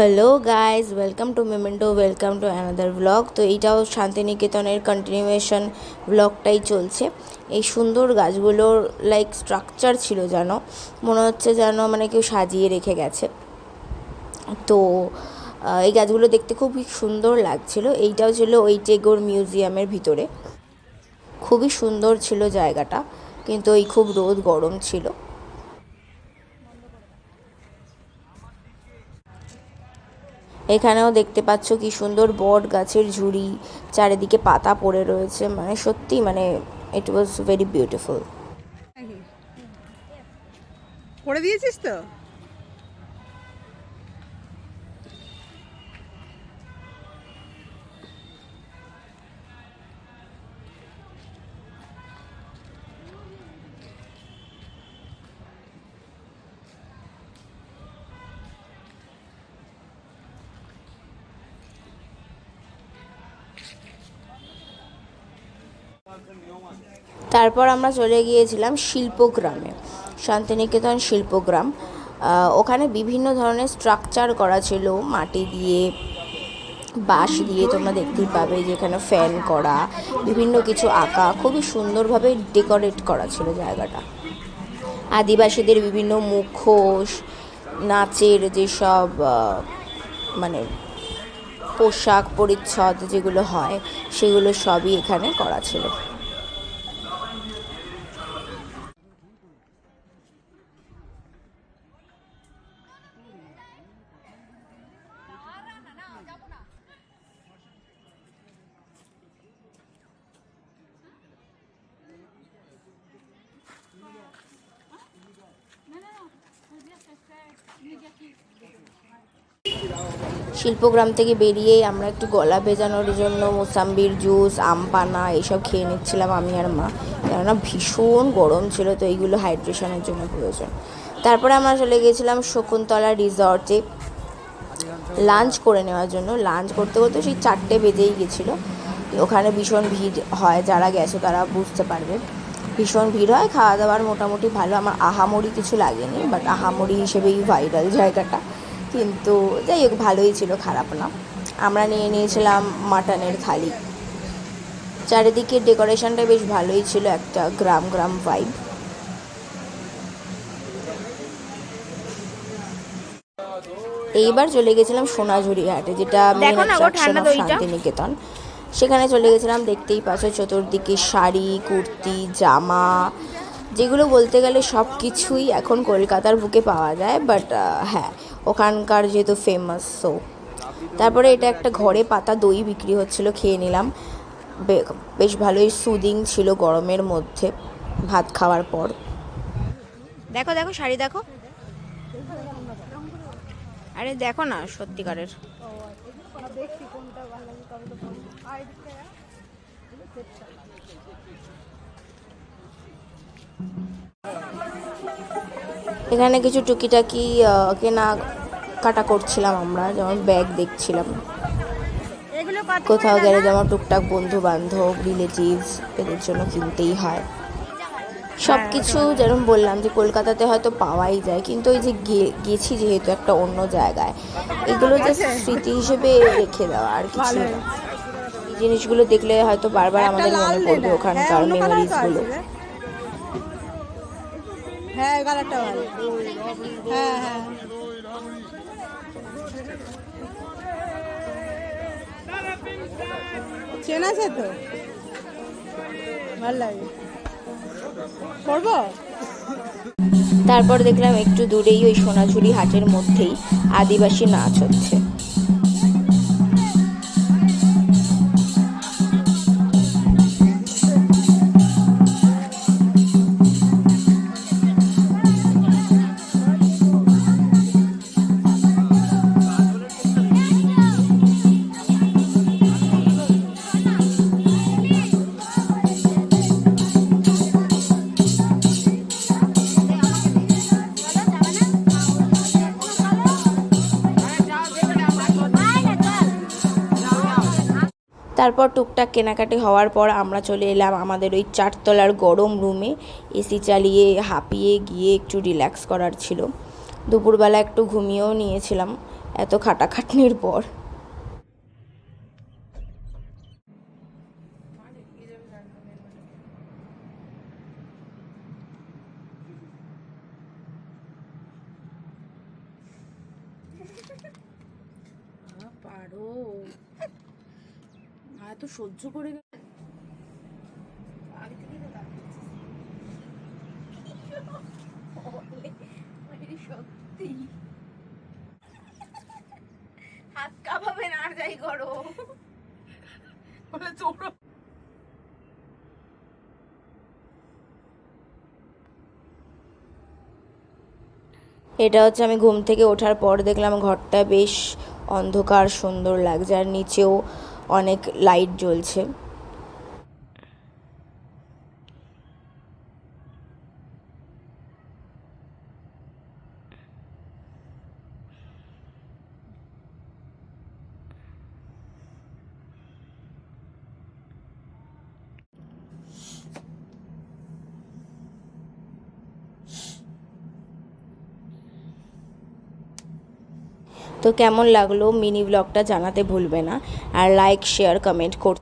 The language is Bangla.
Hello guys welcome to Memento welcome to another blog তো এইটাও শান্তিনিকেতনের কন্টিনিউয়েশন ব্লগটাই চলছে। এই সুন্দর গাছগুলোর লাইক স্ট্রাকচার ছিল যেন। মনে হচ্ছে যেন মানে কেউ সাজিয়ে রেখে গেছে। তো এই গাছগুলো দেখতে খুবই সুন্দর লাগছিল। এইটাও ছিল ওই টেগোর মিউজিয়ামের ভিতরে। খুবই সুন্দর ছিল জায়গাটা। কিন্তু এই খুব রোদ গরম ছিল। এখানেও দেখতে পাচ্ছ কি সুন্দর বট গাছের ঝুড়ি, চারিদিকে পাতা পড়ে রয়েছে। মানে সত্যি মানে ইট ওয়াজ ভেরি বিউটিফুল করে দিয়েছিস তো? তারপর আমরা চলে গিয়েছিলাম শিল্পগ্রামে, শান্তিনিকেতন শিল্পগ্রাম। ওখানে বিভিন্ন ধরনের স্ট্রাকচার করা ছিল, মাটি দিয়ে, বাঁশ দিয়ে তোমরা দেখতেই পাবে যেখানে ফ্যান করা, বিভিন্ন কিছু আঁকা, খুবই সুন্দরভাবে ডেকোরেট করা ছিল জায়গাটা। আদিবাসীদের বিভিন্ন মুখোশ, নাচের যেসব মানে পোশাক পরিচ্ছদ যেগুলো হয়, সেগুলো সবই এখানে করা ছিল। শিল্পগ্রাম থেকে বেরিয়েই আমরা একটু গলা ভেজানোর জন্য মোসাম্বির জুস, আম পানা এইসব খেয়ে নিচ্ছিলাম আমি আর মা। কেননা ভীষণ গরম ছিল, তো এইগুলো হাইড্রেশনের জন্য প্রয়োজন। তারপরে আমরা চলে গিয়েছিলাম শকুন্তলা রিসর্টে লাঞ্চ করে নেওয়ার জন্য। লাঞ্চ করতে করতে সেই চারটে বেজেই গেছিল। ওখানে ভীষণ ভিড় হয়, যারা গেছো তারা বুঝতে পারবে। ভীষণ ভিড় হয় খাওয়া দাওয়ার মোটামুটি ভালো। আমার আহামরি কিছু লাগেনি বাট আহামরি হিসেবেই ভাইরাল জায়গাটা। কিন্তু যাই হোক ভালোই ছিল খারাপ না। আমরা নিয়ে নিয়েছিলাম মাটনের থালি। চারিদিকে ডেকোরেশনটা বেশ ভালোই ছিল একটা গ্রাম গ্রাম ভাইব এইবার চলে গেছিলাম সোনাঝুরি হাটে যেটা মেন। শান্তিনিকেতন। সেখানে চলে গেছিলাম, দেখতেই পাচ্ছ চতুর্দিকে শাড়ি, কুর্তি, জামা, যেগুলো বলতে গেলে সব কিছুই এখন কলকাতার বুকে পাওয়া যায় বাট হ্যাঁ ওখানকার যেহেতু ফেমাস সো তারপরে এটা একটা ঘরে পাতা দই বিক্রি হচ্ছিল, খেয়ে নিলাম। বেশ ভালোই সুদিং ছিল গরমের মধ্যে ভাত খাওয়ার পর। দেখো দেখো, শাড়ি দেখো। আরে দেখো না, সত্যিকারের। এখানে কিছু টুকিটাকি কেনা কাটা করছিলাম আমরা যেমন ব্যাগ দেখছিলাম। কোথাও গেলে যেমন টুকটাক বন্ধু বান্ধব রিলেটিভস এদের জন্য কিনতেই হয়। সব কিছু যেরকম বললাম যে কলকাতাতে হয়তো পাওয়াই যায় কিন্তু ওই যে গেছি যেহেতু একটা অন্য জায়গায় এগুলো যে স্মৃতি হিসেবে রেখে দেওয়া আর কিছু না। জিনিসগুলো দেখলে হয়তো বারবার আমাদের মনে পড়বে ওখানকার মেমোরিজগুলো হ্যাঁ এই কালারটা ভালো। হ্যাঁ হ্যাঁ। চেন আছে তো? ভালো লাগে। করব তারপর দেখলাম একটু দূরেই ওই সোনাঝুরি হাটের মধ্যেই আদিবাসী নাচ হচ্ছে। তারপর টুকটাক কেনাকাটি হওয়ার পর আমরা চলে এলাম আমাদের ওই চারতলার গরম রুমে এসি চালিয়ে হাঁপিয়ে গিয়ে একটু রিল্যাক্স করার ছিল। দুপুরবেলা একটু ঘুমিয়েও নিয়েছিলাম এত খাটাখাটনির পর। এত সহ্য করে হাত কাঁপাবে না আর যাই করো। এটা হচ্ছে আমি ঘুম থেকে ওঠার পর দেখলাম ঘরটা বেশ অন্ধকার সুন্দর লাগছে। আর নিচেও অনেক লাইট জ্বলছে। তো কেমন লাগল মিনি ব্লগটা জানাতে ভুলবে না। আর লাইক শেয়ার কমেন্ট করতে